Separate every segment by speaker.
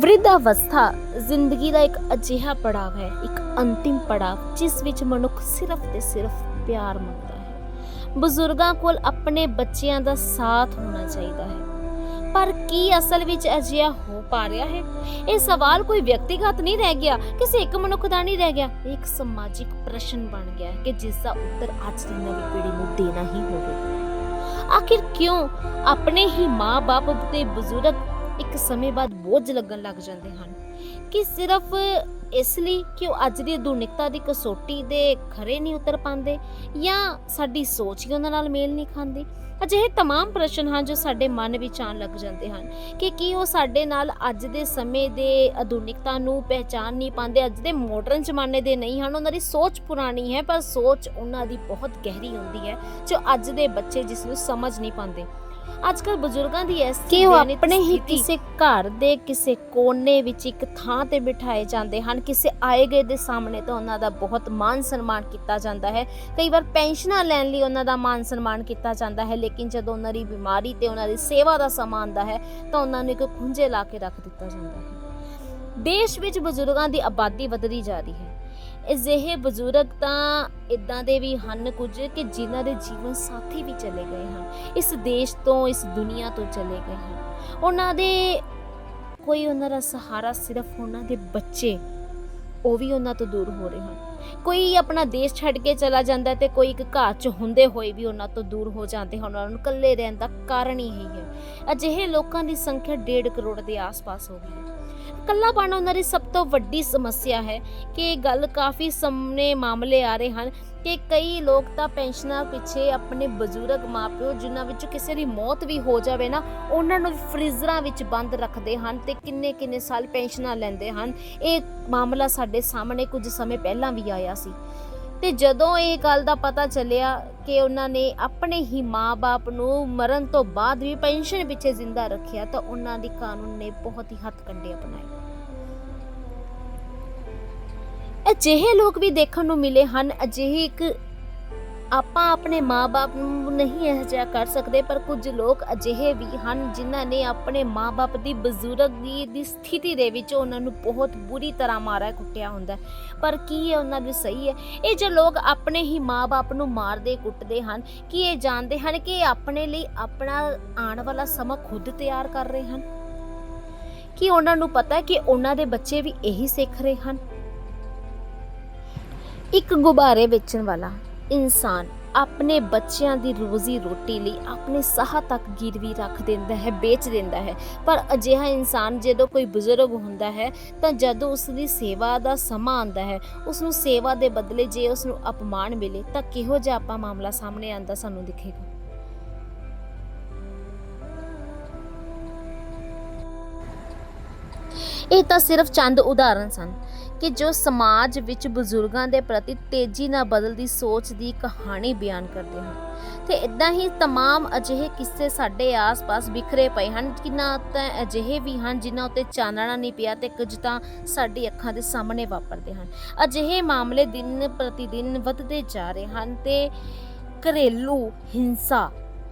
Speaker 1: ਵ੍ਰਿਧ ਅਵਸਥਾ ਜ਼ਿੰਦਗੀ ਦਾ ਇੱਕ ਅਜਿਹਾ ਪੜਾਅ ਹੈ, ਇੱਕ ਅੰਤਿਮ ਪੜਾਅ ਜਿਸ ਵਿੱਚ ਮਨੁੱਖ ਸਿਰਫ ਤੇ ਸਿਰਫ ਪਿਆਰ ਮੰਗਦਾ ਹੈ। ਬਜ਼ੁਰਗਾਂ ਕੋਲ ਆਪਣੇ ਬੱਚਿਆਂ ਦਾ ਸਾਥ ਹੋਣਾ ਚਾਹੀਦਾ ਹੈ। ਪਰ ਕੀ ਅਸਲ ਵਿੱਚ ਅਜਿਹਾ ਹੋ ਪਾ ਰਿਹਾ ਹੈ? ਇਹ ਸਵਾਲ ਕੋਈ ਵਿਅਕਤੀਗਤ ਨਹੀਂ ਰਹਿ ਗਿਆ, ਕਿਸੇ ਇੱਕ ਮਨੁੱਖ ਦਾ ਨਹੀਂ ਰਹਿ ਗਿਆ। ਇਹ ਇੱਕ ਸਮਾਜਿਕ ਪ੍ਰਸ਼ਨ ਬਣ ਗਿਆ ਹੈ ਕਿ ਜਿਸ ਦਾ ਉੱਤਰ ਅੱਜ ਦੀ ਨਵੀਂ ਪੀੜ੍ਹੀ ਨੂੰ ਦੇਣਾ ਹੀ ਹੋਵੇਗਾ ਆਖਿਰ ਕਿਉਂ ਆਪਣੇ ਹੀ ਮਾਂ-ਬਾਪ ਤੇ ਬਜ਼ੁਰਗ ਇੱਕ ਸਮੇਂ ਬਾਅਦ ਬੋਝ ਲੱਗਣ ਲੱਗ ਜਾਂਦੇ ਹਨ ਕਿ ਸਿਰਫ ਇਸ ਲਈ ਕਿ ਉਹ ਅੱਜ ਦੀ ਆਧੁਨਿਕਤਾ ਦੀ ਕਸੌਟੀ ਦੇ ਖਰੇ ਨਹੀਂ ਉਤਰ ਪਾਉਂਦੇ ਜਾਂ ਸਾਡੀ ਸੋਚ ਹੀ ਉਹਨਾਂ ਨਾਲ ਮੇਲ ਨਹੀਂ ਖਾਂਦੀ ਅਜਿਹੇ तमाम ਪ੍ਰਸ਼ਨ ਹਨ ਜੋ ਸਾਡੇ ਮਨ ਵਿੱਚ ਆਉਣ ਲੱਗ ਜਾਂਦੇ ਹਨ ਕਿ ਕੀ ਉਹ ਸਾਡੇ ਨਾਲ ਅੱਜ ਦੇ ਸਮੇਂ ਦੇ ਆਧੁਨਿਕਤਾ ਨੂੰ ਪਹਿਚਾਨ ਨਹੀਂ ਪਾਉਂਦੇ ਅੱਜ ਦੇ ਮਾਡਰਨ ਜ਼ਮਾਨੇ ਦੇ ਨਹੀਂ ਹਨ ਉਹਨਾਂ ਦੀ ਸੋਚ ਪੁਰਾਣੀ ਹੈ ਪਰ ਸੋਚ ਉਹਨਾਂ ਦੀ ਬਹੁਤ ਗਹਿਰੀ ਹੁੰਦੀ ਹੈ ਜੋ ਅੱਜ ਦੇ ਬੱਚੇ ਜਿਸ ਨੂੰ ਸਮਝ ਨਹੀਂ ਪਾਉਂਦੇ ਅੱਜ ਕੱਲ ਬਜ਼ੁਰਗਾਂ ਦੀ ਐਸੀ
Speaker 2: ਕਿ ਉਹ ਆਪਣੇ ਹੀ ਕਿਸੇ ਘਰ ਦੇ ਕਿਸੇ ਕੋਨੇ ਵਿੱਚ ਇੱਕ ਥਾਂ ਤੇ ਬਿਠਾਏ ਜਾਂਦੇ ਹਨ। ਕਿਸੇ ਆਏ ਗਏ ਦੇ ਸਾਹਮਣੇ ਤਾਂ ਉਹਨਾਂ ਦਾ ਬਹੁਤ ਮਾਨ ਸਨਮਾਨ ਕੀਤਾ ਜਾਂਦਾ ਹੈ। ਕਈ ਵਾਰ ਪੈਨਸ਼ਨਾਂ ਲੈਣ ਲਈ ਉਹਨਾਂ ਦਾ ਮਾਨ ਸਨਮਾਨ ਕੀਤਾ ਜਾਂਦਾ ਹੈ ਲੇਕਿਨ ਜਦੋਂ ਉਹਨਾਂ ਦੀ ਬਿਮਾਰੀ ਤੇ ਉਹਨਾਂ ਦੀ ਸੇਵਾ ਦਾ ਸਮਾਂ ਆਉਂਦਾ ਹੈ ਤਾਂ ਉਹਨਾਂ ਨੂੰ ਇੱਕ ਖੁੰਝੇ ਲਾ ਕੇ ਰੱਖ ਦਿੱਤਾ ਜਾਂਦਾ ਹੈ। ਦੇਸ਼ ਵਿੱਚ ਬਜ਼ੁਰਗਾਂ ਦੀ ਆਬਾਦੀ ਵਧਦੀ ਜਾ ਰਹੀ ਹੈ। ਅਜਿਹੇ ਬਜ਼ੁਰਗ ਤਾਂ ਇਦਾਂ ਦੇ ਵੀ ਹਨ ਕੁਝ ਕਿ ਜਿਨ੍ਹਾਂ ਦੇ ਜੀਵਨ ਸਾਥੀ ਵੀ ਚਲੇ ਗਏ ਹਨ, ਇਸ ਦੇਸ਼ ਤੋਂ, ਇਸ ਦੁਨੀਆ ਤੋਂ ਚਲੇ ਗਏ ਹਨ। ਉਹਨਾਂ ਦੇ ਕੋਈ ਉਹਨਾਂ ਦਾ ਸਹਾਰਾ ਸਿਰਫ ਉਹਨਾਂ ਦੇ ਬੱਚੇ, ਉਹ ਵੀ ਉਹਨਾਂ ਤੋਂ ਦੂਰ ਹੋ ਰਹੇ ਹਨ। ਕੋਈ ਆਪਣਾ ਦੇਸ਼ ਛੱਡ ਕੇ ਚਲਾ ਜਾਂਦਾ ਹੈ ਤੇ ਕੋਈ ਇੱਕ ਘਰ 'ਚ ਹੁੰਦੇ ਹੋਏ ਵੀ ਉਹਨਾਂ ਤੋਂ ਦੂਰ ਹੋ ਜਾਂਦੇ ਹਨ, ਉਹਨਾਂ ਨੂੰ ਇਕੱਲੇ ਰਹਿਣ ਦਾ ਕਾਰਨ ਹੀ ਇਹੀ ਹੈ। ਅਜਿਹੇ ਲੋਕਾਂ ਦੀ ਸੰਖਿਆ 1.5 ਕਰੋੜ ਦੇ ਆਸ-ਪਾਸ ਹੋ ਗਈ ਹੈ। ਇਕੱਲਾਪਣ ਉਹਨਾਂ ਦੀ ਸਭ ਤੋਂ ਵੱਡੀ ਸਮੱਸਿਆ ਹੈ ਕਿ ਇਹ ਗੱਲ ਕਾਫੀ ਸਾਹਮਣੇ ਮਾਮਲੇ ਆ ਰਹੇ ਹਨ ਕਿ ਕਈ ਲੋਕ ਤਾਂ ਪੈਨਸ਼ਨਾਂ ਪਿੱਛੇ ਆਪਣੇ ਬਜ਼ੁਰਗ ਮਾਪਿਓ ਜਿਨ੍ਹਾਂ ਵਿੱਚ ਕਿਸੇ ਦੀ ਮੌਤ ਵੀ ਹੋ ਜਾਵੇ ਨਾ, ਉਹਨਾਂ ਨੂੰ ਫ੍ਰੀਜ਼ਰਾਂ ਵਿੱਚ ਬੰਦ ਰੱਖਦੇ ਹਨ ਤੇ ਕਿੰਨੇ ਕਿੰਨੇ ਸਾਲ ਪੈਨਸ਼ਨਾਂ ਲੈਂਦੇ ਹਨ। ਇਹ ਮਾਮਲਾ ਸਾਡੇ ਸਾਹਮਣੇ ਕੁਝ ਸਮੇਂ ਪਹਿਲਾਂ ਵੀ ਆਇਆ ਸੀ। ਤੇ ਜਦੋਂ ਇਹ ਗੱਲ ਦਾ ਪਤਾ ਚੱਲਿਆ ਕਿ ਉਹਨਾਂ ਨੇ ਆਪਣੇ ਹੀ ਮਾਪੇ ਨੂੰ ਮਰਨ ਤੋਂ ਬਾਅਦ ਵੀ ਪੈਨਸ਼ਨ ਪਿੱਛੇ ਜ਼ਿੰਦਾ ਰੱਖਿਆ, ਤਾਂ ਉਹਨਾਂ ਦੀ ਕਾਨੂੰਨ ਨੇ ਬਹੁਤ ਹੀ ਹੱਥ ਕੰਡੇ ਅਪਣਾਏ। ਅਜਿਹੇ ਲੋਕ ਵੀ ਦੇਖਣ ਨੂੰ ਮਿਲੇ ਹਨ, ਅਜਿਹੀ ਇੱਕ ਆਪਾਂ ਆਪਣੇ ਮਾਪੇ ਨੂੰ ਨਹੀਂ ਇਹ ਜਿਹਾ ਕਰ ਸਕਦੇ, ਪਰ ਕੁਝ ਲੋਕ ਅਜਿਹੇ ਵੀ ਹਨ ਜਿਨ੍ਹਾਂ ਨੇ ਆਪਣੇ ਮਾਪੇ ਦੀ ਬਜ਼ੁਰਗ ਦੀ ਸਥਿਤੀ ਦੇ ਵਿੱਚ ਉਹਨਾਂ ਨੂੰ ਬਹੁਤ ਬੁਰੀ ਤਰ੍ਹਾਂ ਮਾਰਿਆ, ਕੁੱਟਿਆ ਹੁੰਦਾ ਪਰ ਕੀ ਇਹ ਉਹਨਾਂ ਦੀ ਸਹੀ ਹੈ? ਇਹ ਜੋ ਲੋਕ ਆਪਣੇ ਹੀ ਮਾਪੇ ਨੂੰ ਮਾਰਦੇ, ਕੁੱਟਦੇ ਹਨ, ਕੀ ਇਹ ਜਾਣਦੇ ਹਨ ਕਿ ਇਹ ਆਪਣੇ ਲਈ ਆਪਣਾ ਆਉਣ ਵਾਲਾ ਸਮਾਂ ਖੁਦ ਤਿਆਰ ਕਰ ਰਹੇ ਹਨ? ਕੀ ਉਹਨਾਂ ਨੂੰ ਪਤਾ ਹੈ ਕਿ ਉਹਨਾਂ ਦੇ ਬੱਚੇ ਵੀ ਇਹੀ ਸਿੱਖ ਰਹੇ ਹਨ? ਇੱਕ ਗੁਬਾਰੇ ਵੇਚਣ ਵਾਲਾ ਇਨਸਾਨ ਆਪਣੇ ਬੱਚਿਆਂ ਦੀ ਰੋਜ਼ੀ ਰੋਟੀ ਲਈ ਆਪਣੇ ਸਾਹ ਤੱਕ ਗਿਰਵੀ ਰੱਖ ਦਿੰਦਾ ਹੈ, ਵੇਚ ਦਿੰਦਾ ਹੈ। ਪਰ ਅਜਿਹਾ ਇਨਸਾਨ ਜਦੋਂ ਕੋਈ ਬਜ਼ੁਰਗ ਹੁੰਦਾ ਹੈ, ਤਾਂ ਜਦੋਂ ਉਸ ਦੀ ਸੇਵਾ ਦਾ ਸਮਾਂ ਆਉਂਦਾ ਹੈ ਉਸ ਨੂੰ ਸੇਵਾ ਦੇ ਬਦਲੇ ਜੇ ਉਸ ਨੂੰ ਅਪਮਾਨ ਮਿਲੇ, ਤਾਂ ਕਿਹੋ ਜਿਹਾ ਆਪਾਂ ਮਾਮਲਾ ਸਾਹਮਣੇ ਆਂਦਾ ਸਾਨੂੰ ਦਿਖੇਗਾ? ਇਹ ਤਾਂ ਸਿਰਫ ਚੰਦ ਉਦਾਹਰਨ ਸਨ। ਕਿ ਜੋ ਸਮਾਜ ਵਿੱਚ ਬਜ਼ੁਰਗਾਂ ਦੇ ਪ੍ਰਤੀ ਤੇਜ਼ੀ ਨਾਲ ਬਦਲਦੀ ਸੋਚ ਦੀ ਕਹਾਣੀ ਬਿਆਨ ਕਰਦੇ ਹਨ ਤੇ ਇਦਾਂ ਹੀ तमाम ਅਜਿਹੇ ਕਿੱਸੇ ਸਾਡੇ ਆਸ-ਪਾਸ ਬਿਖਰੇ ਪਏ ਹਨ ਕਿਨਾਂ ਤਾਂ ਅਜਿਹੇ ਵੀ ਹਨ ਜਿਨ੍ਹਾਂ ਉੱਤੇ ਚਾਨਣਾ ਨਹੀਂ ਪਿਆ ਤੇ ਕੁਝ ਤਾਂ ਸਾਡੀ ਅੱਖਾਂ ਦੇ ਸਾਹਮਣੇ ਵਾਪਰਦੇ ਹਨ ਅਜਿਹੇ ਮਾਮਲੇ ਦਿਨ ਪ੍ਰਤੀ ਦਿਨ ਵੱਧਦੇ ਜਾ ਰਹੇ ਹਨ ਤੇ ਘਰੇਲੂ ਹਿੰਸਾ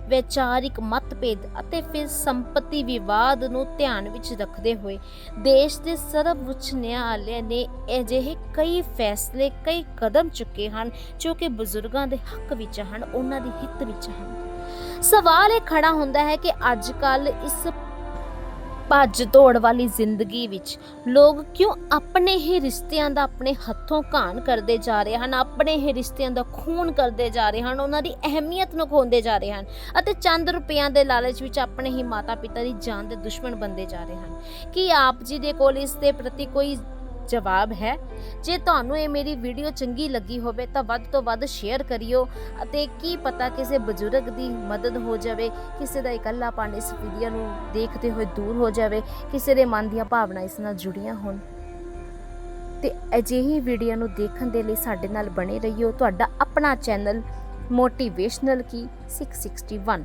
Speaker 2: ਵਿਚਾਰਿਕ ਮਤਭੇਦ ਅਤੇ ਫਿਰ ਸੰਪਤੀ ਵਿਵਾਦ ਨੂੰ ਧਿਆਨ ਵਿੱਚ ਰੱਖਦੇ ਹੋਏ ਦੇਸ਼ ਦੇ ਸਰਵਉੱਚ ਨਿਆਂਲय ਨੇ ਅਜਿਹੇ ਕਈ ਫੈਸਲੇ, ਕਈ ਕਦਮ ਚੁੱਕੇ ਹਨ ਜੋ ਕਿ ਬਜ਼ੁਰਗਾਂ ਦੇ ਹੱਕ ਵਿੱਚ ਹਨ, ਉਹਨਾਂ ਦੇ ਹਿੱਤ ਵਿੱਚ ਹਨ। ਸਵਾਲ ਇਹ ਖੜਾ ਹੁੰਦਾ ਹੈ ਕਿ ਅੱਜ ਕੱਲ ਇਸ ਭੱਜ ਦੌੜ ਵਾਲੀ ਜ਼ਿੰਦਗੀ ਵਿੱਚ ਲੋਕ ਕਿਉਂ ਆਪਣੇ ਹੀ ਰਿਸ਼ਤਿਆਂ ਦਾ ਆਪਣੇ ਹੱਥੋਂ ਘਾਣ ਕਰਦੇ ਜਾ ਰਹੇ ਹਨ, ਆਪਣੇ ਹੀ ਰਿਸ਼ਤਿਆਂ ਦਾ ਖੂਨ ਕਰਦੇ ਜਾ ਰਹੇ ਹਨ, ਉਹਨਾਂ ਦੀ ਅਹਿਮੀਅਤ ਨੂੰ ਖੋਂਦੇ ਜਾ ਰਹੇ ਹਨ ਅਤੇ ਚੰਦ ਰੁਪਿਆਂ ਦੇ ਲਾਲਚ ਵਿੱਚ ਆਪਣੇ ਹੀ ਮਾਤਾ ਪਿਤਾ ਦੀ ਜਾਨ ਦੇ ਦੁਸ਼ਮਣ ਬਣਦੇ ਜਾ ਰਹੇ ਹਨ। ਕੀ ਆਪ ਜੀ ਦੇ ਕੋਲ ਇਸ ਦੇ ਪ੍ਰਤੀ ਕੋਈ ਜਵਾਬ ਹੈ। ਜੇ ਤੁਹਾਨੂੰ ਇਹ ਮੇਰੀ ਵੀਡੀਓ ਚੰਗੀ ਲੱਗੀ ਹੋਵੇ ਤਾਂ ਵੱਧ ਤੋਂ ਵੱਧ ਸ਼ੇਅਰ ਕਰਿਓ ਅਤੇ ਕੀ ਪਤਾ ਕਿਸੇ ਬਜ਼ੁਰਗ ਦੀ ਮਦਦ ਹੋ ਜਾਵੇ, ਕਿਸੇ ਦਾ ਇਕੱਲਾਪਨ ਇਸ ਵੀਡੀਓ ਨੂੰ ਦੇਖਦੇ ਹੋਏ ਦੂਰ ਹੋ ਜਾਵੇ, ਕਿਸੇ ਦੇ ਮਨ ਦੀਆਂ ਭਾਵਨਾ ਇਸ ਨਾਲ ਜੁੜੀਆਂ ਹੋਣ। ਤੇ ਅਜਿਹੀ ਵੀਡੀਓ ਨੂੰ ਦੇਖਣ ਦੇ ਲਈ ਸਾਡੇ ਨਾਲ ਬਣੇ ਰਹੀਓ। ਤੁਹਾਡਾ ਆਪਣਾ ਚੈਨਲ ਮੋਟੀਵੇਸ਼ਨਲ ਕੀ? 661